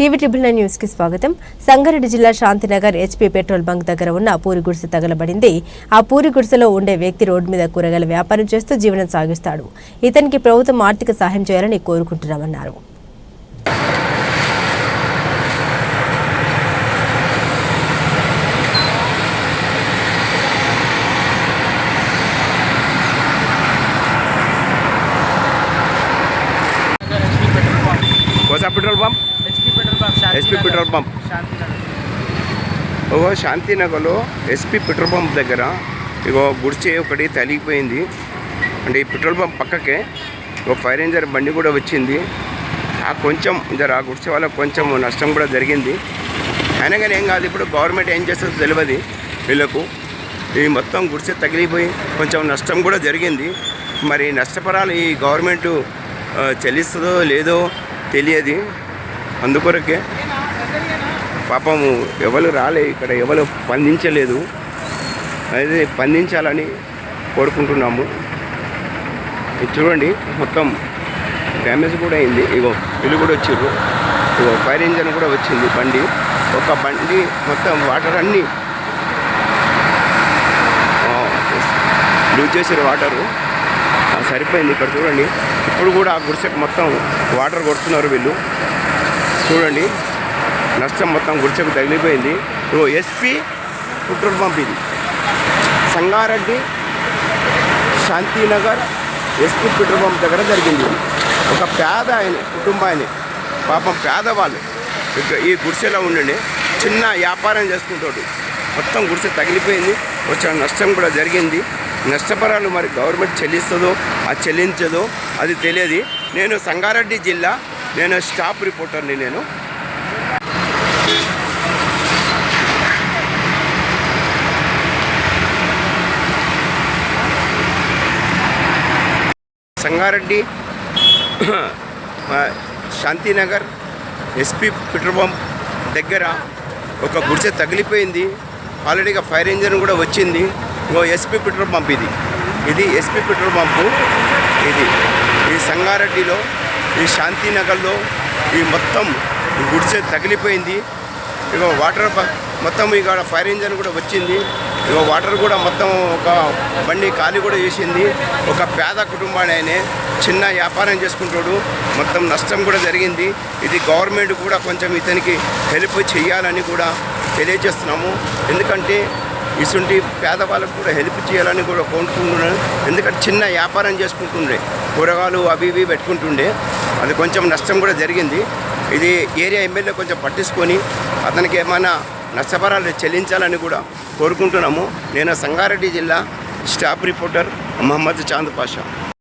TV triple nine న్యూస్కి స్వాగతం. సంగారెడ్డి జిల్లా శాంతినగర్ హెచ్పీ పెట్రోల్ బంక్ దగ్గర ఉన్న పూరి గుడిసె తగలబడింది. ఆ పూరి గుడిసెలో ఉండే వ్యక్తి రోడ్డు మీద కూరగాయల వ్యాపారం చేస్తూ జీవనం సాగిస్తాడు. ఇతనికి ప్రభుత్వం ఆర్థిక సహాయం చేయాలని కోరుకుంటున్నామన్నారు. Petrol pump SP petrol pump. ఓ శాంతినగర్లో ఎస్పీ పెట్రోల్ పంప్ దగ్గర ఇగో గుడిచే ఒకటి తలిగిపోయింది. అంటే ఈ పెట్రోల్ పంప్ పక్కకే ఒక ఫైర్ ఇంజర్ బండి కూడా వచ్చింది. ఆ కొంచెం జర ఆ గుడిచే వాళ్ళకి కొంచెం నష్టం కూడా జరిగింది. అయినా కానీ ఏం కాదు ఇప్పుడు గవర్నమెంట్ ఏం చేస్తుందో తెలియదు వీళ్ళకు. ఈ మొత్తం గుడిసె తగిలిపోయి కొంచెం నష్టం కూడా జరిగింది. మరి నష్టపరాలు ఈ గవర్నమెంట్ చెల్లిస్తుందో లేదో తెలియదు. అందుకొరకే పాపము ఎవరు రాలే ఇక్కడ ఎవరు స్పందించలేదు. అయితే స్పందించాలని కోరుకుంటున్నాము. ఇది చూడండి మొత్తం డ్యామేజ్ కూడా అయింది. ఇగో వీళ్ళు కూడా వచ్చారు ఇగో ఫైర్ ఇంజన్ కూడా వచ్చింది బండి. ఒక బండి మొత్తం వాటర్ అన్నీ లూజ్ చేసారు వాటరు. సరిపోయింది. ఇక్కడ చూడండి ఇప్పుడు కూడా ఆ గుడిసెకు మొత్తం వాటర్ కొడుతున్నారు వీళ్ళు. చూడండి. నష్టం మొత్తం గుడిసెకు తగిలిపోయింది. ఓ ఎస్పీ పెట్రోల్ పంప్ ఇది. Sangareddy Shantinagar SP petrol pump దగ్గర జరిగింది. ఒక పేద ఆయన కుటుంబాన్ని పాపం పేదవాళ్ళు. ఇక ఈ గుడిసెలో ఉండండి. చిన్న వ్యాపారం చేసుకుంటాడు. మొత్తం గుడిసె తగిలిపోయింది. వచ్చిన నష్టం కూడా జరిగింది. నష్టపరాలు మరి గవర్నమెంట్ చెల్లిస్తుందో అది చెల్లించదో అది తెలియదు. నేను సంగారెడ్డి జిల్లా నేను స్టాఫ్ రిపోర్టర్ని నేను. Sangareddy Shantinagar SP petrol pump దగ్గర ఒక గుడిసె తగిలిపోయింది. ఆల్రెడీగా ఫైర్ ఇంజన్ కూడా వచ్చింది. ఇంకో ఎస్పీ పెట్రోల్ పంప్ ఇది. ఇది ఎస్పీ పెట్రోల్ పంపు. ఇది ఈ సంగారెడ్డిలో ఈ శాంతినగర్లో ఈ మొత్తం గుడిసె తగిలిపోయింది. ఇక వాటర్ మొత్తం ఇక్కడ ఫైర్ ఇంజన్ కూడా వచ్చింది. ఇక వాటర్ కూడా మొత్తం ఒక బండి ఖాళీ కూడా చేసింది. ఒక పేద కుటుంబాన్ని ఆయనే చిన్న వ్యాపారం చేసుకుంటాడు. మొత్తం నష్టం కూడా జరిగింది. ఇది గవర్నమెంట్ కూడా కొంచెం ఇతనికి హెల్ప్ చేయాలని కూడా తెలియజేస్తున్నాము. ఎందుకంటే ఇటువంటి పేదవాళ్ళకు కూడా హెల్ప్ చేయాలని కూడా కోరుకుంటున్నాను. ఎందుకంటే చిన్న వ్యాపారం చేసుకుంటుండే. కూరగాయలు అవి ఇవి పెట్టుకుంటుండే. అది కొంచెం నష్టం కూడా జరిగింది. ఇది ఏరియా ఎమ్మెల్యే కొంచెం పట్టించుకొని అతనికి ఏమైనా నష్టపరాలు చెల్లించాలని కూడా కోరుకుంటున్నాము. నేను సంగారెడ్డి జిల్లా స్టాఫ్ రిపోర్టర్ మహమ్మద్ చాంద్ పాషా.